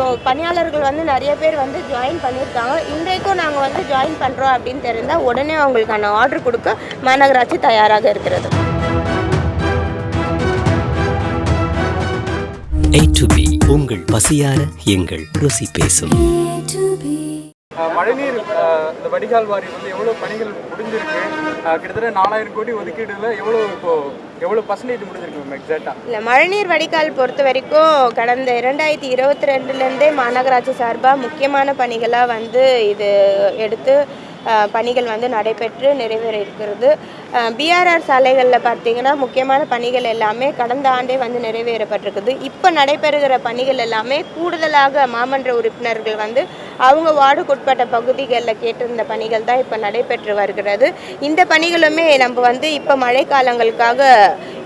So பணியாளர்கள் வந்து நிறைய பேர் வந்து ஜாயின் பண்ணியிருக்காங்க. இன்றைக்கும் நாங்கள் வந்து ஜாயின் பண்ணுறோம் அப்படின்னு தெரிந்தால் உடனே அவங்களுக்கான ஆர்டர் கொடுக்க மாநகராட்சி தயாராக இருக்கிறது. A to B உங்கள் பசியார எங்கள் ருசி பேசும். மழைநீர் இந்த வடிகால் வாரியம் வந்து எவ்வளோ பணிகள் முடிஞ்சிருக்கு? கிட்டத்தட்ட நாலாயிரம் கோடி ஒதுக்கீடுல எவ்வளோ இப்போ எவ்வளோ பர்சன்டேஜ் முடிஞ்சிருக்கு மேம் எக்ஸாக்டாக இல்லை மழைநீர் வடிகால் பொறுத்த வரைக்கும் கடந்த இரண்டாயிரத்தி இருபத்தி ரெண்டுலேருந்தே மாநகராட்சி சார்பாக முக்கியமான பணிகளாக வந்து இது எடுத்து பணிகள் வந்து நடைபெற்று நிறைவேற இருக்கிறது பிஆர்ஆர் சாலைகளில் பார்த்தீங்கன்னா முக்கியமான பணிகள் எல்லாமே கடந்த ஆண்டே வந்து நிறைவேறப்பட்டிருக்குது. இப்போ நடைபெறுகிற பணிகள் எல்லாமே கூடுதலாக மாமன்ற உறுப்பினர்கள் வந்து அவங்க வார்டுக்குட்பட்ட பகுதிகளில் கேட்டிருந்த பணிகள் தான் இப்போ நடைபெற்று வருகிறது. இந்த பணிகளுமே நம்ம வந்து இப்போ மழைக்காலங்களுக்காக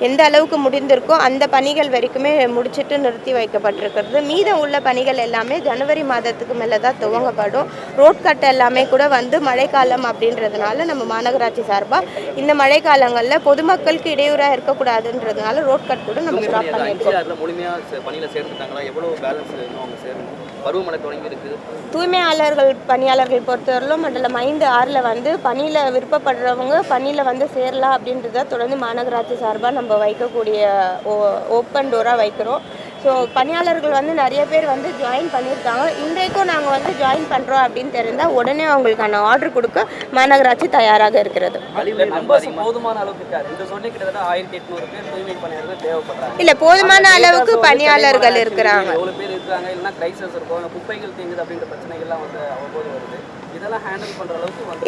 எந்த அளவுக்கு முடிந்திருக்கோ அந்த பணிகள் வரைக்குமே முடிச்சிட்டு நிறுத்தி வைக்கப்பட்டிருக்கிறது. மீதம் உள்ள பணிகள் எல்லாமே ஜனவரி மாதத்துக்கு மேலே தான் துவங்கப்படும். ரோட் கட் எல்லாமே கூட வந்து மழைக்காலம் அப்படின்றதுனால நம்ம மாநகராட்சி சார்பாக இந்த மழைக்காலங்களில் பொதுமக்களுக்கு இடையூறாக இருக்கக்கூடாதுன்றதுனால ரோட் கட் கூட நம்ம ஸ்டாப் பண்ணியிருக்கோம் அதில் முழுமையாக பணியில் சேர்ந்துட்டாங்களா? எவ்வளோ பேலன்ஸ் இன்னும் அவங்க சேரணும்? பருவமழை தொடங்கி இருக்குது தூய்மையாளர்கள் பணியாளர்கள் பொறுத்தவரையிலும் மண்டலம் ஐந்து ஆறில் வந்து பணியில் விருப்பப்படுறவங்க பணியில் வந்து சேரலாம் அப்படின்றத தொடர்ந்து மாநகராட்சி சார்பாக நம்ம வைக்கக்கூடிய ஓப்பன் டோராக வைக்கிறோம். ஸோ பணியாளர்கள் வந்து நிறைய பேர் வந்து ஜாயின் பண்ணியிருக்காங்க. இன்றைக்கும் நாங்கள் வந்து ஜாயின் பண்ணுறோம் அப்படின்னு தெரிந்தால் உடனே அவங்களுக்கான ஆர்டர் கொடுக்க மாநகராட்சி தயாராக இருக்கிறது. இல்லை போதுமான அளவுக்கு பணியாளர்கள் இருக்கிறாங்க.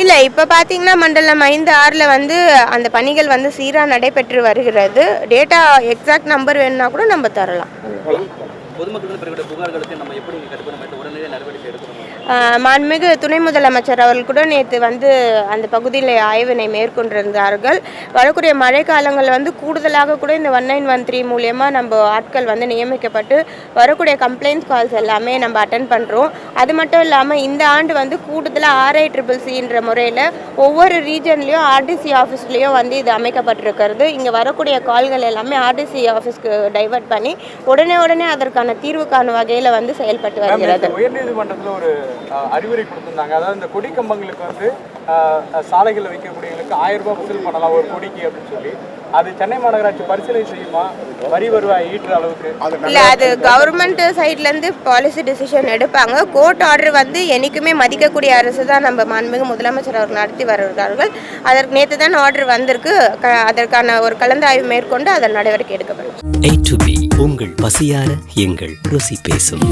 இல்லை இப்போ பார்த்தீங்கன்னா மண்டலம் ஐந்து ஆறில் வந்து அந்த பணிகள் வந்து சீராக நடைபெற்று வருகிறது. டேட்டா எக்ஸாக்ட் நம்பர் வேணும்னா கூட நம்ம தரலாம். Máy. மாண்புமிகு துணை முதலமைச்சர் அவர்கள் கூட நேற்று வந்து அந்த பகுதியில் ஆய்வினை மேற்கொண்டிருந்தார்கள். வரக்கூடிய மழைக்காலங்கள் வந்து கூடுதலாக கூட இந்த ஒன் நைன் ஒன் த்ரீ மூலியமாக நம்ம ஆட்கள் வந்து நியமிக்கப்பட்டு வரக்கூடிய கம்ப்ளைண்ட்ஸ் கால்ஸ் எல்லாமே நம்ம அட்டன் பண்ணுறோம் அது மட்டும் இல்லாமல் இந்த ஆண்டு வந்து கூடுதலாக ஆர்ஐ ட்ரிபிள் சின்ற முறையில் ஒவ்வொரு ரீஜன்லேயும் ஆர்டிசி ஆஃபீஸ்லேயும் வந்து இது அமைக்கப்பட்டிருக்கிறது. இங்கே வரக்கூடிய கால்கள் எல்லாமே ஆர்டிசி ஆஃபீஸ்க்கு டைவெர்ட் பண்ணி உடனே உடனே அதற்கான தீர்வு காணும் வகையில் வந்து செயல்பட்டு வருகிறது. உயர்நீதிமன்றத்தில் ஒரு அறிவுரை கொடுத்திருந்தாங்க. அதாவது இந்த கொடி கம்பங்களுக்கு வந்து சாலைகளில் வைக்கக்கூடியவங்களுக்கு ஆயிரம் ரூபாய் வசூல் பண்ணலாம் ஒரு கொடிக்கு அப்படின்னு சொல்லி. அது சென்னை மாநகராட்சி பரிசீலனை செய்யுமா? வரி வருவாய் ஈட்டுற அளவுக்கு? இல்லை அது கவர்மெண்ட் சைட்லேருந்து பாலிசி டிசிஷன் எடுப்பாங்க. கோர்ட் ஆர்டர் வந்து என்றைக்குமே மதிக்கக்கூடிய அரசு தான் நம்ம மாண்புமிகு முதலமைச்சர் அவர் நடத்தி வருகிறார்கள். அதற்கு நேற்று தான் ஆர்டர் வந்திருக்கு. அதற்கான ஒரு கலந்தாய்வு மேற்கொண்டு அதன் நடவடிக்கை எடுக்கப்படும். A to B உங்கள் பசியார எங்கள் ருசி பேசும்.